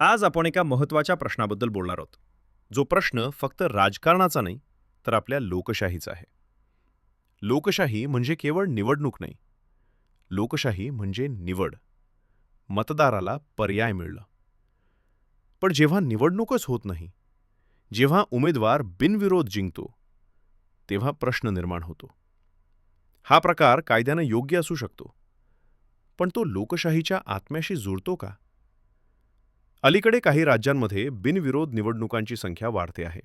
आज आपण एका महत्त्वाच्या प्रश्नाबद्दल बोलणार आहोत. जो प्रश्न फक्त राजकारणाचा नाही तर आपल्या लोकशाहीचा आहे. लोकशाही म्हणजे केवळ निवडणूक नाही. लोकशाही म्हणजे निवड. मतदाराला पर्याय मिळलं पण जेव्हा निवडणूकच होत नाही जेव्हा उमेदवार बिनविरोध जिंकतो तेव्हा प्रश्न निर्माण होतो. हा प्रकार कायद्यानं योग्य असू शकतो. पण तो लोकशाहीच्या आत्म्याशी जुळतो का? अलीकडे काही राज्यांमध्ये बिनविरोध निवडणुकांची संख्या वाढते आहे.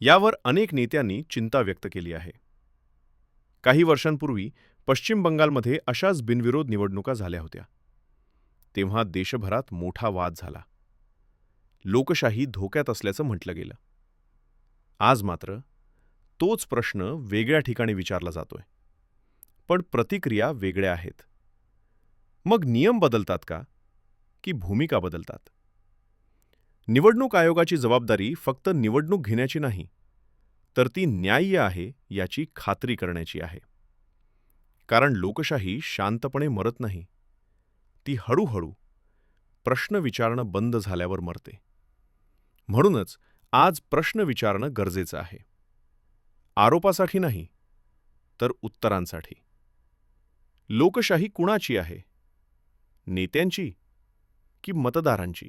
यावर अनेक नेत्यांनी चिंता व्यक्त केली आहे. काही वर्षांपूर्वी पश्चिम बंगालमध्ये अशाच बिनविरोध निवडणुका झाल्या होत्या. तेव्हा देशभरात मोठा वाद झाला. लोकशाही धोक्यात असल्याचं म्हटलं गेलं. आज मात्र तोच प्रश्न वेगळ्या ठिकाणी विचारला जातोय. पण प्रतिक्रिया वेगळ्या आहेत. मग नियम बदलतात का? की भूमिका बदलतात. निवडणूक आयोगाची जबाबदारी फक्त निवडणूक घेण्याची नाही तर ती न्याय्य आहे याची खात्री करण्याची आहे. कारण लोकशाही शांतपणे मरत नाही. ती हळूहळू प्रश्न विचारणं बंद झाल्यावर मरते. म्हणूनच आज प्रश्न विचारणं गरजेचं आहे. आरोपासाठी नाही तर उत्तरांसाठी. लोकशाही कुणाची आहे? नेत्यांची? की मतदारांची?